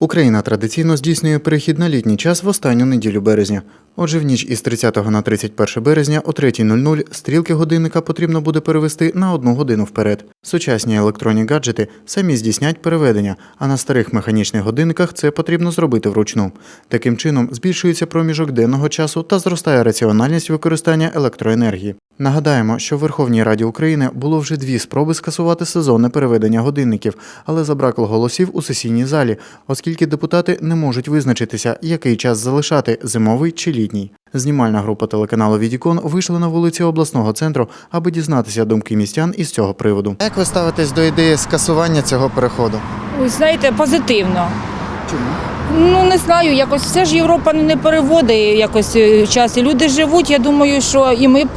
Україна традиційно здійснює перехід на літній час в останню неділю березня. Отже, в ніч із 30 на 31 березня о 3.00 стрілки годинника потрібно буде перевести на одну годину вперед. Сучасні електронні гаджети самі здійснять переведення, а на старих механічних годинниках це потрібно зробити вручну. Таким чином збільшується проміжок денного часу та зростає раціональність використання електроенергії. Нагадаємо, що в Верховній Раді України було вже дві спроби скасувати сезонне переведення годинників, але забракло голосів у сесійній залі, оскільки депутати не можуть визначитися, який час залишати зимовий чи літній. Знімальна група телеканалу Відікон вийшла на вулиці обласного центру, аби дізнатися думки містян із цього приводу. Як ви ставитесь до ідеї скасування цього переходу? Ви знаєте, позитивно. Чому? Ну не знаю, якось все ж Європа не переводить якось е, час. І люди живуть. Я думаю, що і ми б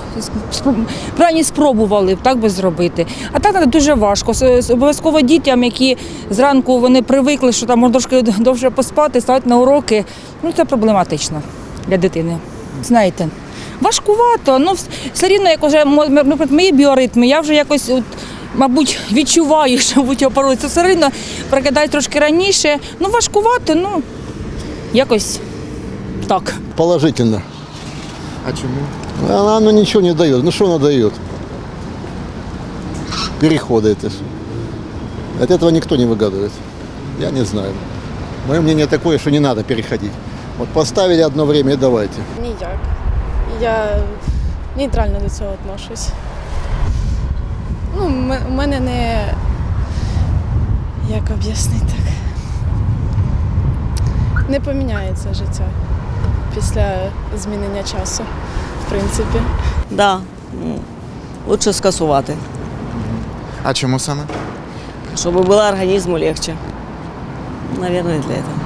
принаймні спробували б так би зробити. А так дуже важко. Обов'язково дітям, які зранку вони привикли, що там можна трошки довше поспати, ставати на уроки. Ну це проблематично для дитини. Знаєте. Важкувато, ну все рівно, як мо- наприклад, мої біоритми, я вже якось от, мабуть, відчуваю, що будь опорою. Це все рівно прокидаюсь трошки раніше. Ну, важкувато, ну якось так. Положительно. А чому? Она, оно ничего не дает. Ну что она дает? Переходы это. ж. От этого никто не выгадывает. Я не знаю. Мое мнение такое, что не надо переходить. Вот поставили одно время и давайте. Ніяк. Я нейтрально до цього відношусь. Ну, у мене не. Як об'яснити так? Не поміняється життя після змінення часу, в принципі. Да, лучше скасувати, А чому саме? щоб було організму легче. Наверное, для этого.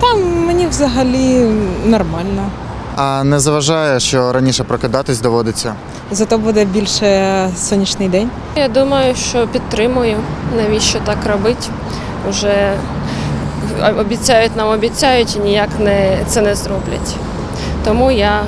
Там мені взагалі нормально. А не заважає, що раніше прокидатись доводиться. Зато буде більше сонячний день. Я думаю, що підтримую. Навіщо так робити? Уже обіцяють нам обіцяють і ніяк не, це не зроблять. Тому я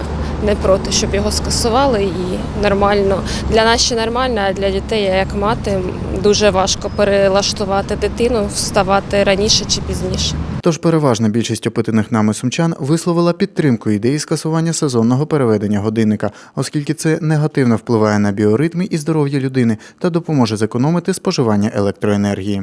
не проти, щоб його скасували і нормально. Для нас ще нормально, а для дітей, як мати, дуже важко перелаштувати дитину, вставати раніше чи пізніше. Тож переважна більшість опитаних нами сумчан висловила підтримку ідеї скасування сезонного переведення годинника, оскільки це негативно впливає на біоритми і здоров'я людини та допоможе зекономити споживання електроенергії.